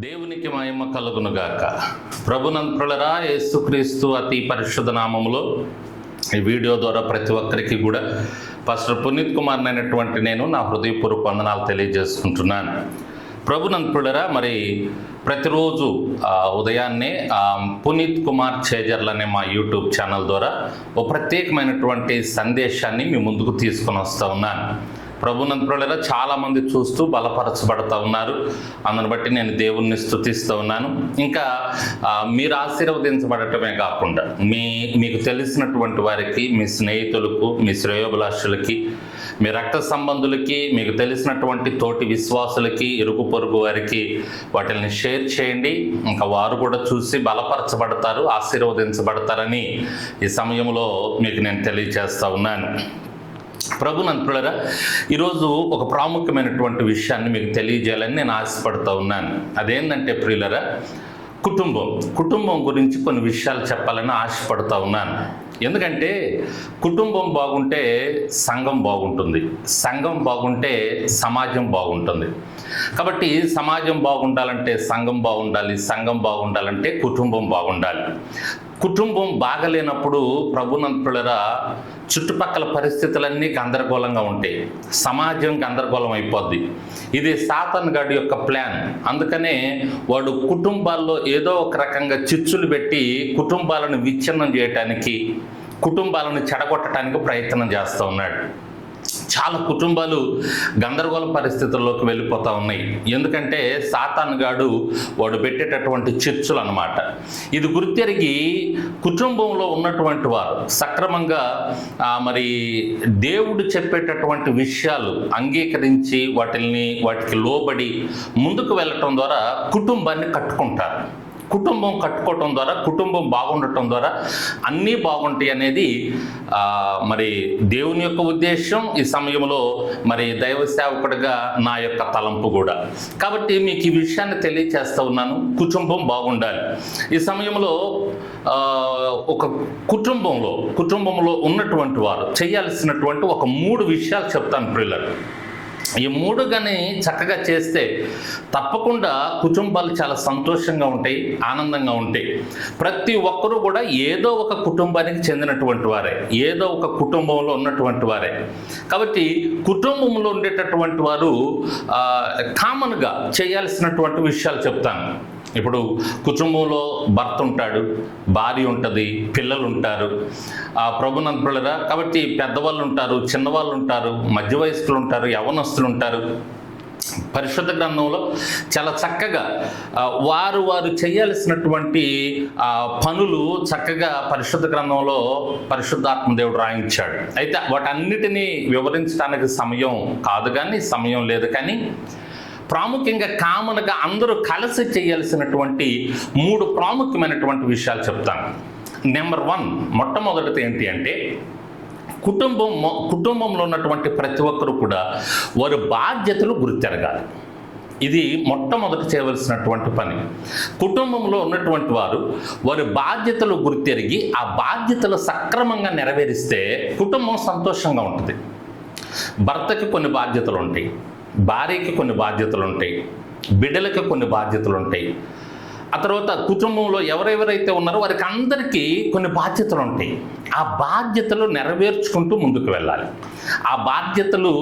దేవునికి మహిమ కలుగునుగాక. ప్రభునంతులరా యేసుక్రీస్తు అతి పరిశుద్ధ నామములో ఈ వీడియో ద్వారా ప్రతి ఒక్కరికి కూడా పాస్టర్ పునీత్ కుమార్ అయినటువంటి నేను నా హృదయపూర్వక వందనాలు తెలియజేసుకుంటున్నాను. ప్రభునంతులరా మరి ప్రతిరోజు ఉదయాన్నే పునీత్ కుమార్ చేజర్లు అనే మా యూట్యూబ్ ఛానల్ ద్వారా ఓ ప్రత్యేకమైనటువంటి సందేశాన్ని మీ ముందుకు తీసుకొని వస్తూ ఉన్నాను. ప్రభునంతులరా చాలా మంది చూస్తూ బలపరచబడతా ఉన్నారు. అందుని బట్టి నేను దేవుణ్ణి స్థుతిస్తూ ఉన్నాను. ఇంకా మీరు ఆశీర్వదించబడటమే కాకుండా మీ మీకు తెలిసినటువంటి వారికి మీ స్నేహితులకు మీ శ్రేయోభిలాషులకి మీ రక్త సంబంధులకి మీకు తెలిసినటువంటి తోటి విశ్వాసులకి ఇరుగు పొరుగు వారికి వాటిని షేర్ చేయండి. ఇంకా వారు కూడా చూసి బలపరచబడతారు ఆశీర్వదించబడతారని ఈ సమయంలో మీకు నేను తెలియజేస్తా ఉన్నాను. ప్రభునంతులరా ఈరోజు ఒక ప్రాముఖ్యమైనటువంటి విషయాన్ని మీకు తెలియజేయాలని నేను ఆశపడుతూ ఉన్నాను. అదేంటంటే ప్రియులరా కుటుంబం. కుటుంబం గురించి కొన్ని విషయాలు చెప్పాలని ఆశపడుతూ ఉన్నాను. ఎందుకంటే కుటుంబం బాగుంటే సంఘం బాగుంటుంది. సంఘం బాగుంటే సమాజం బాగుంటుంది. కాబట్టి సమాజం బాగుండాలంటే సంఘం బాగుండాలి సంఘం బాగుండాలంటే కుటుంబం బాగుండాలి. కుటుంబం బాగలేనప్పుడు ప్రభునంతులరా చుట్టుపక్కల పరిస్థితులన్నీ గందరగోళంగా ఉంటాయి. సమాజం గందరగోళం అయిపోద్ది. ఇది సాతన్ గడ్ యొక్క ప్లాన్. అందుకనే వాడు కుటుంబాల్లో ఏదో ఒక రకంగా చిచ్చులు పెట్టి కుటుంబాలను విచ్ఛిన్నం చేయటానికి కుటుంబాలను చెడగొట్టడానికి ప్రయత్నం చేస్తూ ఉన్నాడు. చాలా కుటుంబాలు గందరగోళ పరిస్థితుల్లోకి వెళ్ళిపోతూ ఉన్నాయి. ఎందుకంటే సాతాన్ గాడు వాడు పెట్టేటటువంటి చర్చలు అనమాట ఇది గుర్తెరిగి కుటుంబంలో ఉన్నటువంటి వారు సక్రమంగా మరి దేవుడు చెప్పేటటువంటి విషయాలు అంగీకరించి వాటిని వాటికి లోబడి ముందుకు వెళ్ళటం ద్వారా కుటుంబాన్ని కట్టుకుంటారు. కుటుంబం కట్టుకోవటం ద్వారా కుటుంబం బాగుండటం ద్వారా అన్నీ బాగుంటాయి అనేది మరి దేవుని యొక్క ఉద్దేశం. ఈ సమయంలో మరి దైవ సేవకుడిగా నా యొక్క తలంపు కూడా. కాబట్టి మీకు ఈ విషయాన్ని తెలియచేస్తూ ఉన్నాను. కుటుంబం బాగుండాలి. ఈ సమయంలో ఒక కుటుంబంలో కుటుంబంలో ఉన్నటువంటి వారు చేయాల్సినటువంటి ఒక మూడు విషయాలు చెప్తాను ప్రిల్లర్ ఈ మూడు కానీ చక్కగా చేస్తే తప్పకుండా కుటుంబాలు చాలా సంతోషంగా ఉంటాయి ఆనందంగా ఉంటాయి. ప్రతి ఒక్కరూ కూడా ఏదో ఒక కుటుంబానికి చెందినటువంటి వారే ఏదో ఒక కుటుంబంలో ఉన్నటువంటి వారే. కాబట్టి కుటుంబంలో ఉండేటటువంటి వారు కామన్గా చేయాల్సినటువంటి విషయాలు చెప్తాను. ఇప్పుడు కుటుంబంలో భర్త ఉంటాడు భార్య ఉంటుంది పిల్లలు ఉంటారు. ఆ ప్రభునంతులరా కాబట్టి పెద్దవాళ్ళు ఉంటారు చిన్నవాళ్ళు ఉంటారు మధ్య వయస్కులు ఉంటారు యవనస్తులు ఉంటారు. పరిశుద్ధ గ్రంథంలో చాలా చక్కగా వారు వారు చేయాల్సినటువంటి పనులు చక్కగా పరిశుద్ధ గ్రంథంలో పరిశుద్ధాత్మదేవుడు రాయించాడు. అయితే వాటన్నిటినీ వివరించడానికి సమయం కాదు కానీ సమయం లేదు కానీ ప్రాముఖ్యంగా కామన్గా అందరూ కలిసి చేయాల్సినటువంటి మూడు ప్రాముఖ్యమైనటువంటి విషయాలు చెప్తాను. నెంబర్ వన్ మొట్టమొదటిది ఏంటి అంటే కుటుంబం కుటుంబంలో ఉన్నటువంటి ప్రతి ఒక్కరు కూడా వారి బాధ్యతలు గుర్తెరగాలి. ఇది మొట్టమొదటి చేయవలసినటువంటి పని. కుటుంబంలో ఉన్నటువంటి వారు వారి బాధ్యతలు గుర్తెరిగి ఆ బాధ్యతలు సక్రమంగా నెరవేరిస్తే కుటుంబం సంతోషంగా ఉంటుంది. భర్తకి కొన్ని బాధ్యతలు ఉంటాయి. భార్యకి కొన్ని బాధ్యతలు ఉంటాయి బిడ్డలకి కొన్ని బాధ్యతలు ఉంటాయి ఆ తర్వాత కుటుంబంలో ఎవరెవరైతే ఉన్నారో వారికి అందరికీ కొన్ని బాధ్యతలు ఉంటాయి ఆ బాధ్యతలు నెరవేర్చుకుంటూ ముందుకు వెళ్ళాలి. ఆ బాధ్యతలు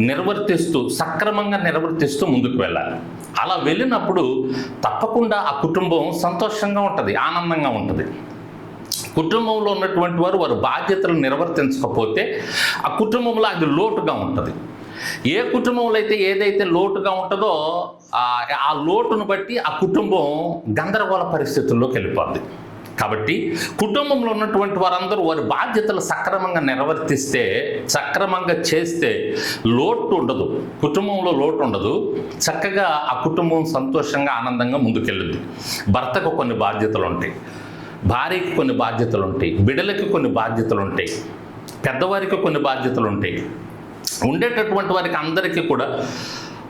నిర్వర్తిస్తూ సక్రమంగా నిర్వర్తిస్తూ ముందుకు వెళ్ళాలి. అలా వెళ్ళినప్పుడు తప్పకుండా ఆ కుటుంబం సంతోషంగా ఉంటుంది ఆనందంగా ఉంటుంది. కుటుంబంలో ఉన్నటువంటి వారు వారి బాధ్యతలు నిర్వర్తించకపోతే ఆ కుటుంబంలో అది లోటుగా ఉంటుంది. ఏ కుటుంబంలో అయితే ఏదైతే లోటుగా ఉంటుందో ఆ లోటును బట్టి ఆ కుటుంబం గందరగోళ పరిస్థితుల్లోకి వెళ్ళిపోద్ది. కాబట్టి కుటుంబంలో ఉన్నటువంటి వారందరూ వారి బాధ్యతలు సక్రమంగా నిర్వర్తిస్తే సక్రమంగా చేస్తే లోటు ఉండదు. కుటుంబంలో లోటు ఉండదు. చక్కగా ఆ కుటుంబం సంతోషంగా ఆనందంగా ముందుకెళ్ళుద్ది. భర్తకు కొన్ని బాధ్యతలు ఉంటాయి. భార్యకి కొన్ని బాధ్యతలు ఉంటాయి. బిడలకి కొన్ని బాధ్యతలు ఉంటాయి. పెద్దవారికి కొన్ని బాధ్యతలు ఉంటాయి. ఉండేటటువంటి వారికి అందరికీ కూడా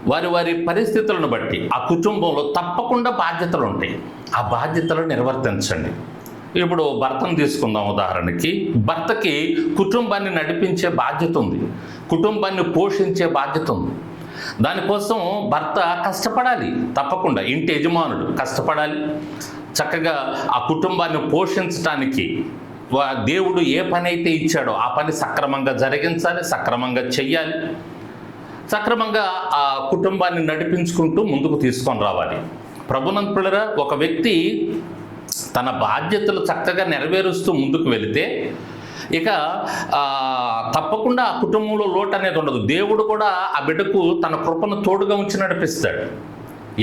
వారి వారి పరిస్థితులను బట్టి ఆ కుటుంబంలో తప్పకుండా బాధ్యతలు ఉంటాయి. ఆ బాధ్యతలు నిర్వర్తించండి. ఇప్పుడు భర్తను తీసుకుందాం ఉదాహరణకి. భర్తకి కుటుంబాన్ని నడిపించే బాధ్యత ఉంది. కుటుంబాన్ని పోషించే బాధ్యత ఉంది. దానికోసం భర్త కష్టపడాలి. తప్పకుండా ఇంటి యజమానుడు కష్టపడాలి. చక్కగా ఆ కుటుంబాన్ని పోషించటానికి దేవుడు ఏ పని అయితే ఇచ్చాడో ఆ పని సక్రమంగా జరిగించాలి సక్రమంగా చెయ్యాలి. సక్రమంగా ఆ కుటుంబాన్ని నడిపించుకుంటూ ముందుకు తీసుకొని రావాలి. ప్రభునంతులరా ఒక వ్యక్తి తన బాధ్యతలు చక్కగా నెరవేరుస్తూ ముందుకు వెళితే ఇక తప్పకుండా ఆ కుటుంబంలో లోటు అనేది ఉండదు. దేవుడు కూడా ఆ బిడ్డకు తన కృపను తోడుగా ఉంచి నడిపిస్తాడు.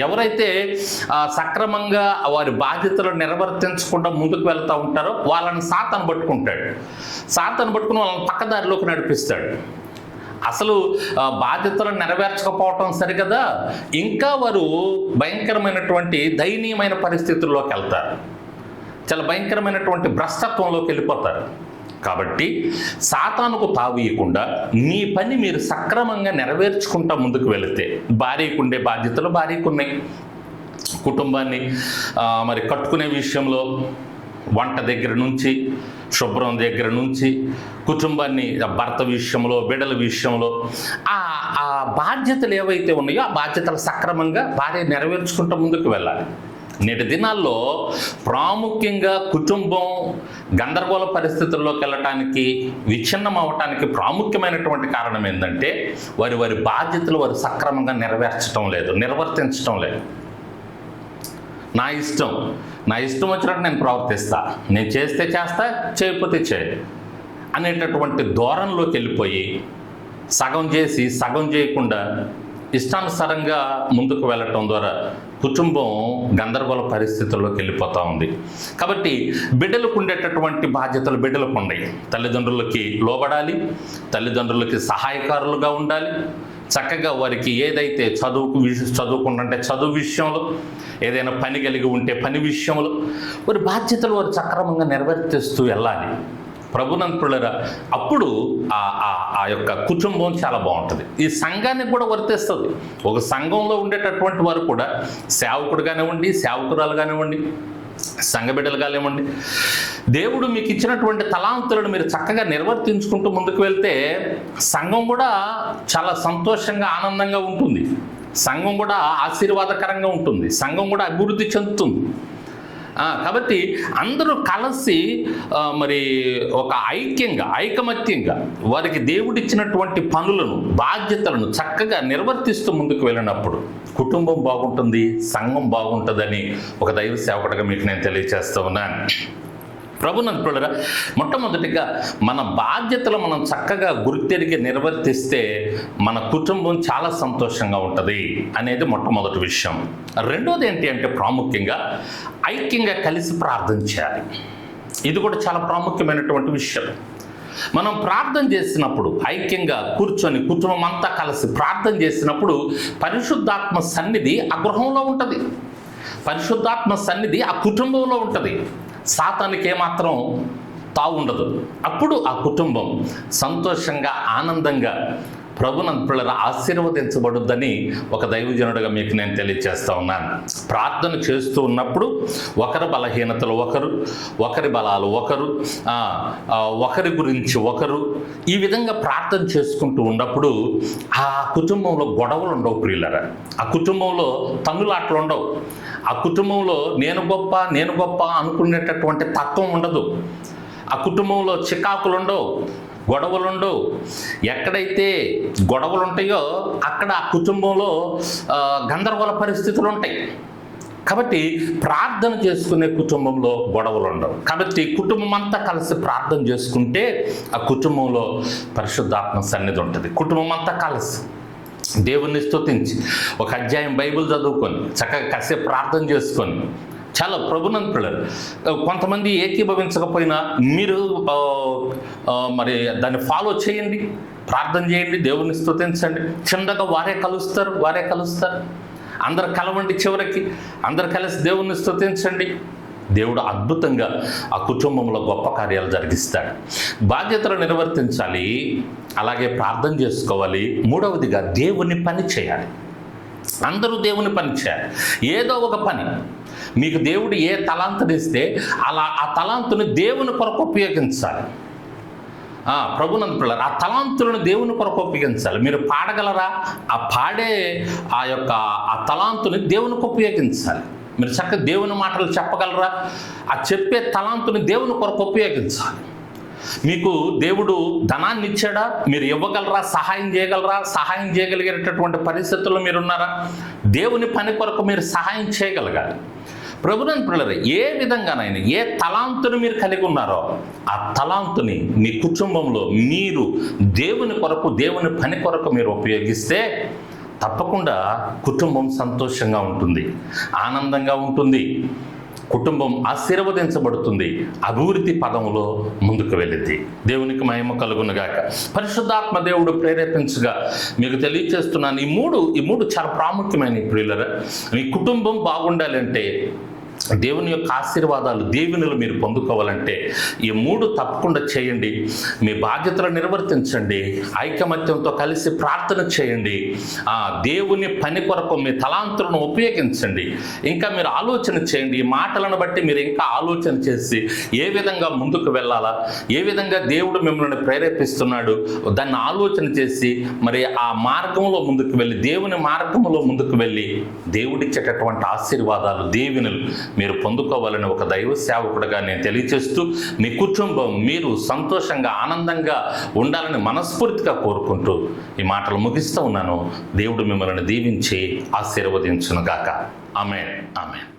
ఎవరైతే సక్రమంగా వారి బాధ్యతలు నిర్వర్తించకుండా ముందుకు వెళ్తూ ఉంటారో వాళ్ళని సాతను పట్టుకుంటాడు. సాతను పట్టుకుని వాళ్ళని పక్కదారిలోకి నడిపిస్తాడు. అసలు బాధ్యతలు నెరవేర్చకపోవటం సరికదా ఇంకా వారు భయంకరమైనటువంటి దయనీయమైన పరిస్థితుల్లోకి వెళ్తారు. చాలా భయంకరమైనటువంటి భ్రష్టత్వంలోకి వెళ్ళిపోతారు. కాబట్టి సాతానుకు తావీయకుండా మీ పని మీరు సక్రమంగా నెరవేర్చుకుంటా ముందుకు వెళితే భార్యకు ఉండే బాధ్యతలు భార్యకు ఉన్నాయి కుటుంబాన్ని మరి కట్టుకునే విషయంలో వంట దగ్గర నుంచి శుభ్రం దగ్గర నుంచి కుటుంబాన్ని భర్త విషయంలో బిడల విషయంలో ఆ ఆ బాధ్యతలు ఏవైతే ఉన్నాయో ఆ బాధ్యతలు సక్రమంగా భార్య నెరవేర్చుకుంటూ ముందుకు వెళ్ళాలి. నేటి దినాల్లో ప్రాముఖ్యంగా కుటుంబం గందరగోళ పరిస్థితుల్లోకి వెళ్ళటానికి విచ్ఛిన్నం అవటానికి ప్రాముఖ్యమైనటువంటి కారణం ఏంటంటే వారి వారి బాధ్యతలు వారు సక్రమంగా నెరవేర్చడం లేదు నిర్వర్తించడం లేదు. నా ఇష్టం నా ఇష్టం వచ్చినట్టు నేను ప్రవర్తిస్తా. నేను చేస్తే చేస్తా చేయకపోతే చేయ అనేటటువంటి ధోరణిలోకి వెళ్ళిపోయి సగం చేసి సగం చేయకుండా ఇష్టానుసారంగా ముందుకు వెళ్ళటం ద్వారా కుటుంబం గందరగోళ పరిస్థితుల్లోకి వెళ్ళిపోతూ ఉంది. కాబట్టి బిడ్డలకు ఉండేటటువంటి బాధ్యతలు బిడ్డలకు ఉన్నాయి తల్లిదండ్రులకి లోబడాలి తల్లిదండ్రులకి సహాయకారులుగా ఉండాలి. చక్కగా వారికి ఏదైతే చదువుకు చదువుకుంటుంటే చదువు విషయంలో ఏదైనా పని కలిగి ఉంటే పని విషయంలో వారి బాధ్యతలు వారు సక్రమంగా నెరవేర్తిస్తూ వెళ్ళాలి. ప్రభునంతులరా. అప్పుడు ఆ ఆ- ఆ యొక్క కుటుంబం చాలా బాగుంటుంది. ఈ సంఘానికి కూడా వర్తిస్తుంది. ఒక సంఘంలో ఉండేటటువంటి వారు కూడా సేవకుడు కానివ్వండి సేవకురాలు కానివ్వండి సంఘ బిడ్డలు కానివ్వండి దేవుడు మీకు ఇచ్చినటువంటి తలాంతులను మీరు చక్కగా నిర్వర్తించుకుంటూ ముందుకు వెళ్తే సంఘం కూడా చాలా సంతోషంగా ఆనందంగా ఉంటుంది. సంఘం కూడా ఆశీర్వాదకరంగా ఉంటుంది. సంఘం కూడా అభివృద్ధి చెందుతుంది. కాబట్టి అందరూ కలిసి మరి ఒక ఐక్యంగా ఐకమత్యంగా వారికి దేవుడిచ్చినటువంటి పనులను బాధ్యతలను చక్కగా నిర్వర్తిస్తూ ముందుకు వెళ్ళినప్పుడు కుటుంబం బాగుంటుంది సంఘం బాగుంటుందని ఒక దైవ సేవకుడిగా మీకు నేను తెలియజేస్తూ ఉన్నాను. ప్రభునంతులరా మొట్టమొదటిగా మన బాధ్యతలు మనం చక్కగా గుర్తెరిగి నిర్వర్తిస్తే మన కుటుంబం చాలా సంతోషంగా ఉంటుంది అనేది మొట్టమొదటి విషయం. రెండోది ఏంటి అంటే ప్రాముఖ్యంగా ఐక్యంగా కలిసి ప్రార్థన చేయాలి. ఇది కూడా చాలా ప్రాముఖ్యమైనటువంటి విషయం. మనం ప్రార్థన చేసినప్పుడు ఐక్యంగా కూర్చొని కుటుంబం అంతా కలిసి ప్రార్థన చేసినప్పుడు పరిశుద్ధాత్మ సన్నిధి ఆ గృహంలో ఉంటుంది. పరిశుద్ధాత్మ సన్నిధి ఆ కుటుంబంలో ఉంటుంది. సాతానికి ఏమాత్రం తావు ఉండదు అప్పుడు ఆ కుటుంబం సంతోషంగా ఆనందంగా ప్రభునంతుల ఆశీర్వదించబడుద్దని ఒక దైవజనుడిగా మీకు నేను తెలియజేస్తూ ఉన్నాను. ప్రార్థన చేస్తూ ఉన్నప్పుడు ఒకరి బలహీనతలు ఒకరు ఒకరి బలాలు ఒకరు ఒకరి గురించి ఒకరు ఈ విధంగా ప్రార్థన చేసుకుంటూ ఉన్నప్పుడు ఆ కుటుంబంలో గొడవలు ఉండవు ప్రియులరా. ఆ కుటుంబంలో తన్నులాట్లు ఉండవు. ఆ కుటుంబంలో నేను గొప్ప నేను గొప్ప అనుకునేటటువంటి తత్వం ఉండదు. ఆ కుటుంబంలో చికాకులు ఉండవు గొడవలు ఉండవు ఎక్కడైతే గొడవలు ఉంటాయో అక్కడ ఆ కుటుంబంలో గందరగోళ పరిస్థితులు ఉంటాయి కాబట్టి ప్రార్థన చేసుకునే కుటుంబంలో గొడవలు ఉండవు కాబట్టి కుటుంబం అంతా కలిసి ప్రార్థన చేసుకుంటే ఆ కుటుంబంలో పరిశుద్ధాత్మ సన్నిధి ఉంటుంది. కుటుంబం అంతా కలిసి. దేవుణ్ణి స్తుతించి. ఒక అధ్యాయం బైబిల్ చదువుకొని చక్కగా కసే ప్రార్థన చేసుకొని చాలా ప్రభునంతులు కొంతమంది ఏకీభవించకపోయినా మీరు మరి దాన్ని ఫాలో చేయండి ప్రార్థన చేయండి దేవుణ్ణి స్తుతించండి. చిన్నగా వారే కలుస్తారు వారే కలుస్తారు. అందరు కలవండి చివరికి. అందరు కలిసి దేవుణ్ణి స్తుతించండి. దేవుడు అద్భుతంగా ఆ కుటుంబంలో గొప్ప కార్యాలు జరిగిస్తాడు. బాధ్యతలు నిర్వర్తించాలి అలాగే ప్రార్థన చేసుకోవాలి. మూడవదిగా దేవుని పని చేయాలి. అందరూ దేవుని పని చేయాలి. ఏదో ఒక పని. మీకు దేవుడు ఏ తలాంతనిస్తే అలా ఆ తలాంతుని దేవుని కొరకు ఉపయోగించాలి. ప్రభునంద పిల్లలు ఆ తలాంతులను దేవుని కొరకు ఉపయోగించాలి. మీరు పాడగలరా? ఆ పాడే ఆ యొక్క ఆ తలాంతుని దేవునికి ఉపయోగించాలి. మీరు చక్కగా దేవుని మాటలు చెప్పగలరా? ఆ చెప్పే తలాంతుని దేవుని కొరకు ఉపయోగించాలి. మీకు దేవుడు ధనాన్ని ఇచ్చాడా? మీరు ఇవ్వగలరా? సహాయం చేయగలరా? సహాయం చేయగలిగేటటువంటి పరిస్థితుల్లో మీరున్నారా? దేవుని పని కొరకు మీరు సహాయం చేయగలగాలి. ప్రభుత్వం పిల్లలు ఏ విధంగానైనా ఏ తలాంతుని మీరు కలిగి ఉన్నారో ఆ తలాంతుని మీ కుటుంబంలో మీరు దేవుని కొరకు దేవుని పని కొరకు మీరు ఉపయోగిస్తే తప్పకుండా కుటుంబం సంతోషంగా ఉంటుంది ఆనందంగా ఉంటుంది. కుటుంబం ఆశీర్వదించబడుతుంది. అభివృద్ధి పదంలో ముందుకు వెళ్ళింది. దేవునికి మహిమ కలుగునుగాక పరిశుద్ధాత్మ దేవుడు ప్రేరేపించగా మీకు తెలియచేస్తున్నాను. ఈ మూడు ఈ మూడు చాలా ప్రాముఖ్యమైన ప్రియులరా మీ కుటుంబం బాగుండాలంటే దేవుని యొక్క ఆశీర్వాదాలు దీవెనలు మీరు పొందుకోవాలంటే ఈ మూడు తప్పకుండా చేయండి. మీ బాధ్యతలు నిర్వర్తించండి. ఐకమత్యంతో కలిసి ప్రార్థన చేయండి. ఆ దేవుని పని కొరకు మీ తలాంతులను ఉపయోగించండి. ఇంకా మీరు ఆలోచన చేయండి. ఈ మాటలను బట్టి మీరు ఇంకా ఆలోచన చేసి ఏ విధంగా ముందుకు వెళ్ళాలా? ఏ విధంగా దేవుడు మిమ్మల్ని ప్రేరేపిస్తున్నాడు? దాన్ని ఆలోచన చేసి మరి ఆ మార్గంలో ముందుకు వెళ్ళి దేవుని మార్గంలో ముందుకు వెళ్ళి దేవుడిచ్చేటటువంటి ఆశీర్వాదాలు దీవెనలు మీరు పొందుకోవాలని ఒక దైవ సేవకుడుగా నేను తెలియచేస్తూ మీ కుటుంబం మీరు సంతోషంగా ఆనందంగా ఉండాలని మనస్ఫూర్తిగా కోరుకుంటూ ఈ మాటలు ముగిస్తూ ఉన్నాను. దేవుడు మిమ్మల్ని దీవించి ఆశీర్వదించునుగాక. ఆమె ఆమె